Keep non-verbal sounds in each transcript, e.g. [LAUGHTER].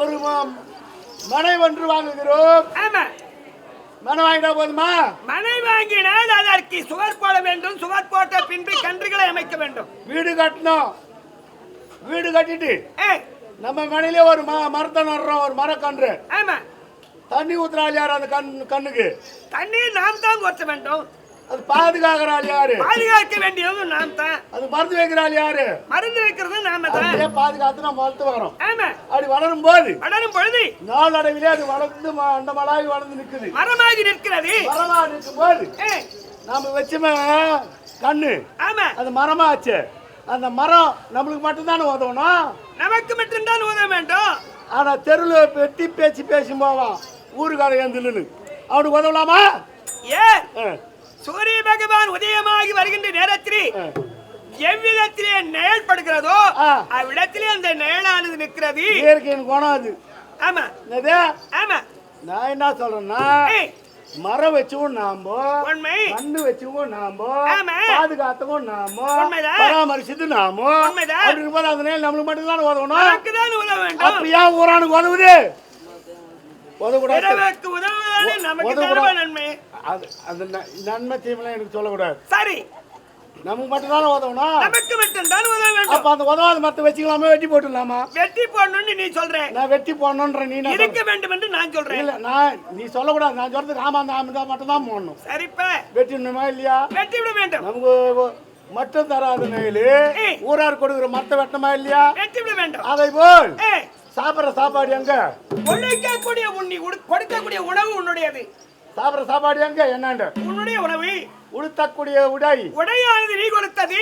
ஒரு மனை ஒன்று வாங்குகிறோம். ஆமா. மனை வாங்கிட்டா போதுமா? மனை வாங்கினால் அதற்கு சுவர் போட வேண்டும். சுவர் போட்ட பின்பு கன்றுகளை அமைக்க வேண்டும். வீடு கட்டணும் வீடு கட்டிட்டு நம்ம மனையிலே ஒரு ம மரத்தை நடுறோம் ஒரு மரக்கன்று. ஆமா. தண்ணி ஊத்துறாள் யார் அந்த கண் கண்ணுக்கு? தண்ணீர் நாம் தான் ஊற்ற வேண்டும். அது பாதுகாக்கிறாள் யாரு? பாதுகாக்க வேண்டியதும் நாம் தான். அது மருந்து வைக்கிறாள் யாரு? மருந்து வைக்கிறது நாம தான். அப்படியே பாதுகாத்து நம்ம வளர்த்து வரோம் ஆமா. அப்படி வளரும் போது வளரும் பொழுது நாளடைவிலே அது வளர்ந்து அந்த மலாய் வளர்ந்து நிக்குது மரமாகி நிற்கிறது. மரமா நிற்கும் போது நாம வச்சுமே கண்ணு. ஆமா. அது மரமா ஆச்சு அந்த மரம் நம்மளுக்கு மட்டும்தானே உதவணும்? நமக்கு மட்டும்தான் உதவ வேண்டும். ஆனா தெருவில் வெட்டி பேச்சு பேசி போவான் ஊருக்கார எந்திலுன்னு அவனுக்கு உதவலாமா? ஆ, சூரிய பகவான் உதயமாகி வருகின்ற நேரத்தில். எவ்விதத்திலே நிழல் படுகிறதோ. அவ்விடத்திலே அந்த நிழலானது நிற்கிறது. இயற்கையின் குணம் அது. ஆமா. ஆமா. நான் என்ன சொல்றேன்னா மரம் வச்சுவும் நாம உண்மை. கண்ணு வச்சுவும் நாம. பாதுகாத்தவும் நாம. பராமரிச்சது நாம. அப்படி இருக்கும்போது அந்த நேரம் நம்மளுக்கு உதவணும்? நமக்கு தான் உதவ வேண்டும். அப்ப ஏன் ஊரானுக்கு உதவுது? உதவக்கூடாது. உதவுவதானே நமக்கு நன்மை. அது அந்த ந- நன்மை தீமைலாம் எனக்கு சொல்லக்கூடாது. சரி. நமக்கு மட்டும்தானே உதவணும் நமக்கு மட்டும்தான் உதவ வேண்டும். அப்ப அந்த உதவாத மரத்தை வச்சுக்கலாமா வெட்டி போட்டுடலாமா? வெட்டி போடணும்னு நீ சொல்ற நான் வெட்டி போடணுன்ற நீ இருக்க வேண்டும் என்று நான் சொல்ற? சொல்றேன். இல்ல நான் நீ சொல்லக்கூடாது. நான் சொல்றது அந்த ஆமா மட்டும் தான் போடணும். சரிப்ப வெட்டிடணுமா இல்லையா? வெட்டி விட வேண்டும். நமக்கு மட்டும் தராத நெயில். ஊரார் கொடுக்குற மரத்தை வெட்டணுமா இல்லையா? வெட்டி விட வேண்டும். அதை போல் சாப்பிட்ற சாப்பாடு எங்க? கொடுக்கக்கூடிய உடு- கொடுக்கக்கூடிய உணவு உன்னுடையது. சாப்பிட்ற சாப்பாடு எங்க? என்னண்டு? உன்னுடைய உணவு உடுத்தக்கூடிய உடை. உடையானது நீ கொடுத்தது.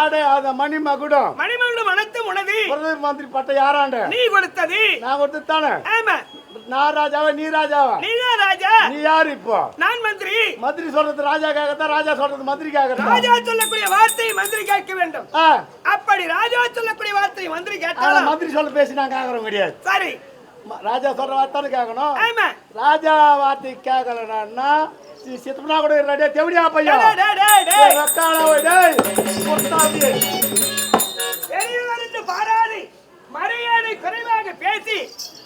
ஆடை அந்த மணி மகுடம் மணிமண்டலம் அனைத்தும் உனது. பிரதம மந்திரி பட்ட யாராண்ட? நீ கொடுத்தது. நான் கொடுத்து தானே ஆமா நான் ராஜாவா? நீ ராஜாவா நீதான் ராஜா. நீ யாரு இப்போ? நான் மந்திரி. மந்திரி சொல்றது ராஜா கேட்கத்தான் ராஜா சொல்றது மந்திரி கேட்கத்தான் ராஜா சொல்லக்கூடிய வார்த்தை மந்திரி கேட்க வேண்டும். அப்படி ராஜா சொல்லக்கூடிய வார்த்தை மந்திரி கேட்டாலும் மந்திரி சொல்ல பேசி நான் கேட்கறோம் கிடையாது. சரி. ராஜா சொல்ற வார்த்தை கேட்கணும் ராஜா வார்த்தை கேட்கலன்னா சித்தப்பனா கூட ரெடியா தெவடியா பையன். டேய், டேய், டேய், டேய். ஏய், வெக்காளா ஓய், டேய். கொட்டாவி. பெரியவர் என்று பாராது மரியாதை குறைவாக பேசி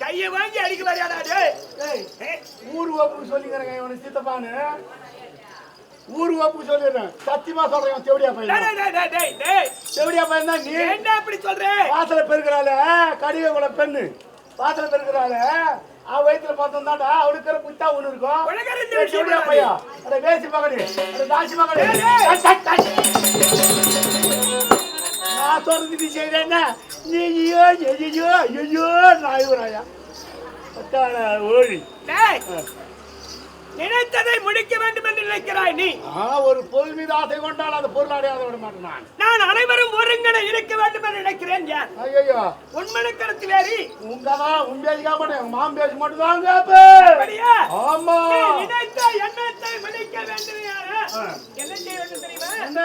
கையை வாங்கி அடிக்க ஏய், ஊர் ஒப்புக்கு சொல்லிக்கிறேங்க இவனு சித்தப்பான்னு. ஊர் ஒப்புக்கு சொல்லிடுறேன். சத்தியமா சொல்றேன் இவன் தெவடியா டேய், பையன். டேய், டேய், டேய், டேய். தெவடியா பையன் தான் நீ. என்ன அப்படி சொல்ற? வாசல பெருக்கிறாள கடிக கூட பெண்ணு. வாசல பெருக்கிறாள அவ வயித்துல பார்த்தோம் தாண்டா அவளுக்கு புத்தா ஒண்ணு இருக்கும். பையா அட வேசி மகனே அட தாசி மகனே. நான் சொல்றது நீ செய்யறேன்னா? நீ ஐயோ ஐயோ ஐயோ நாயுராயா பத்தாடா ஓடி. நினைத்ததை முடிக்க வேண்டும் என்று நினைக்கிறாய் நீ. ஆ ஒரு பொருள் மீது ஆசை கொண்டால் அந்த பொருள் அடையாத விட மாட்டேன் நான். அனைவரும் ஒருங்கனை இருக்க வேண்டும் என்று நினைக்கிறேன் யார் ஐயோ உண்மனு கருத்து வேறி. உங்கதான் உன் பேசிக்க மாட்டேன் உங்க மாம் பேச மட்டும் தான் கேப்ப. அப்படியா? ஆமா. நினைத்த எண்ணத்தை முடிக்க வேண்டும். என்ன செய்ய வேண்டும் தெரியுமா? என்ன?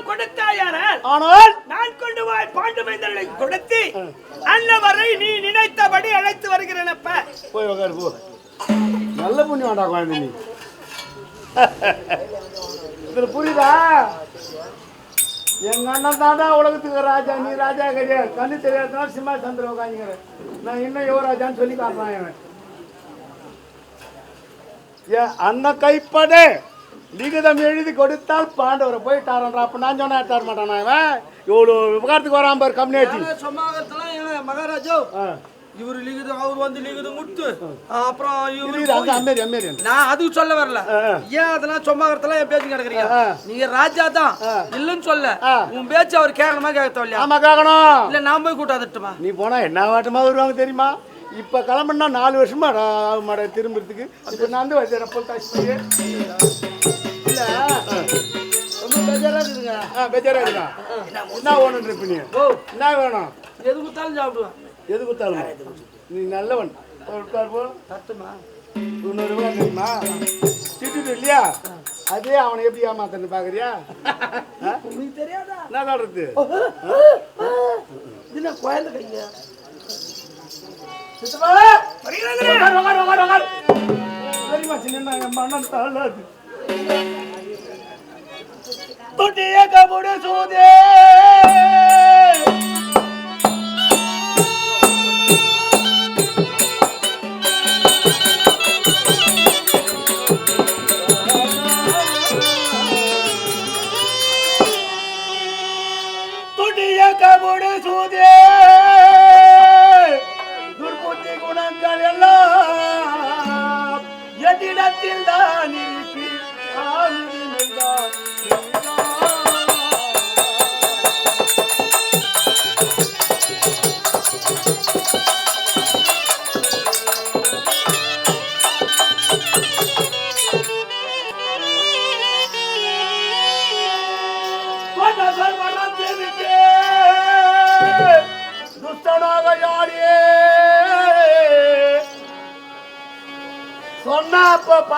என்பால் கொடுத்தாயானால் ஆனால் நான் கொண்டு போய் பாண்டு மைந்தர்களை கொடுத்து அன்னவரை நீ நினைத்தபடி அழைத்து வருகிறேனப்ப. போய் உக்காரு போ. நல்ல வேண்டாம் குழந்தை நீ. இதுல புரியுதா? எங்க அண்ணன் தாண்டா உலகத்துக்கு ராஜா நீ ராஜா கிடையாது. கண்ணு தெரியாதனால சிம்மா சந்திர உட்காந்துக்கிற நான் இன்னும் யுவராஜான்னு சொல்லி காட்டுறான் என் அண்ணன் கைப்படே. லிகிதம் எழுதி கொடுத்தால் பாண்டவரை போயிட்டாரன்றா. அப்ப நான் சொன்னா தர மாட்டானா இவன்? இவ்வளோ விவகாரத்துக்கு வராம பாரு கம்யூனிட்டி. சொன்னாங்கலாம் மகாராஜா? இவர் லிகுது அவர் வந்து லிகுது முட்டு அப்புறம் இவரு அம்மேரி அம்மேரி நான் அதுக்கு சொல்ல வரல. ஏன் அதெல்லாம் சொம்மாகறதெல்லாம் என் பேச்சு கிடக்குறீங்க. நீங்க ராஜா தான். இல்லைன்னு சொல்ல. உன் பேச்சு அவர் கேட்கணுமா கேட்க தேவையில்லையா ஆமா கேட்கணும். இல்ல நான் போய் கூட்டாதட்டுமா நீ போனா என்ன வாட்டமா வருவாங்க தெரியுமா? இப்ப கிளம்புனா நாலு வருஷமா ஆகும் மாட திரும்புறதுக்கு. இப்ப நான் வந்து வச்சேன் போல் தாசி இல்ல ரொம்ப பெஜாரா இருக்குங்க ஆ பெஜாரா இருக்கா என்ன வேணும் இருப்ப நீ ஓ. என்ன வேணும்? எது கொடுத்தாலும் சாப்பிடுவேன். எது கொடுத்தாலும்? நீ நல்லவன். உட்கார் போ தட்டுமா? ரூபா தெரியுமா? திட்டுட்டு இல்லையா? அதே அவனை எப்படி ஏமாத்தன்னு பாக்குறியா? உங்களுக்கு தெரியாதா? என்ன சொல்றது? என்ன குழந்தை கைங்க தொட்டிய கபுடு சூதே. கபுடு சூதே. இடத்தில் தான்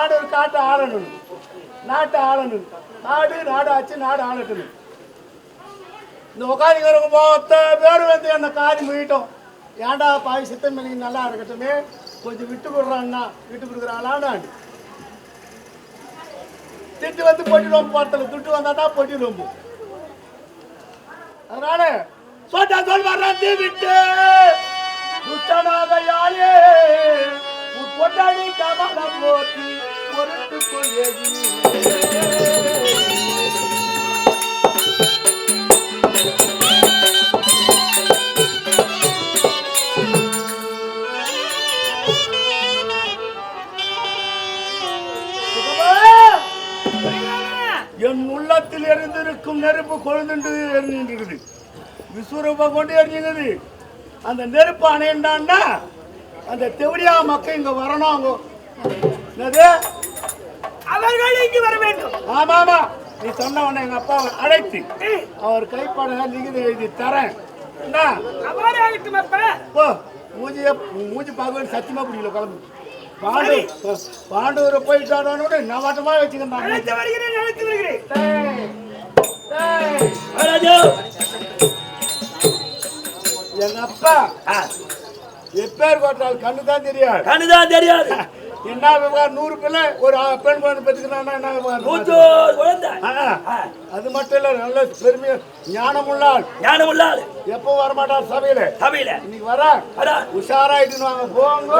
நாடு ஒரு காட்டை ஆளணும் நாட்டை ஆளணும் நாடு நாடு ஆச்சு நாடு ஆளட்டணும் இந்த உட்காந்துக்கிறவங்க மொத்த பேர் வந்து என்னை காரி முடிட்டோம் ஏன்டா பாய் சித்தம் பண்ணி நல்லா இருக்கட்டுமே? கொஞ்சம் விட்டு கொடுறான்னா விட்டு கொடுக்குறாளான்னு. திட்டு வந்து பொட்டிடுவோம் ரொம்ப போறதுல துட்டு வந்தா தான் பொட்டிடுவோம் அதனால சொன்னா சொல் வர்றது விட்டு துட்டனாக யாரே உன் கமலம் போற்றி பொருட்டு கொண்டேதி என் உள்ளத்தில் எரிந்திருக்கும் நெருப்பு கொழுந்துண்டு எரிஞ்சிருக்குது விஸ்வரூபம் கொண்டு எரிஞ்சுக்குது அந்த நெருப்பு அணையண்டான்னா அந்த தெவடியா மக்கள் இங்க வரணும் அவங்க என்னது? அவர்கள் இங்கு வர வேண்டும். ஆமா ஆமா. நீ சொன்ன உடனே எங்க அப்பாவை அழைத்து அவர் கைப்பட லிகித எழுதி தரேன். என்ன? அப்ப. போ மூஞ்சிய மூஞ்சி பார்க்க சத்தியமா பிடிக்கல கிளம்பு பாண்டு பாண்டூரை போயிட்டானோட நான் வாட்டமா வச்சுக்கிறேன் அழைத்து வருகிறேன் எங்க அப்பா எப்பேர் கோட்டால் கண்ணு தான் தெரியாது. கண்ணுதான் தெரியாது. [LAUGHS] என்ன விவகாரம்? நூறு பிள்ளை ஒரு பெண் குழந்தை பெற்றுக்கிறான்னா என்ன விவகாரம்? அது மட்டும் இல்ல நல்ல பெருமையா ஞானமுள்ளாள். ஞானம் உள்ளாள் எப்போ வரமாட்டார் சபையில. சபையில. இன்னைக்கு வர. உஷாராயிட்டுன்னு வாங்க போங்க.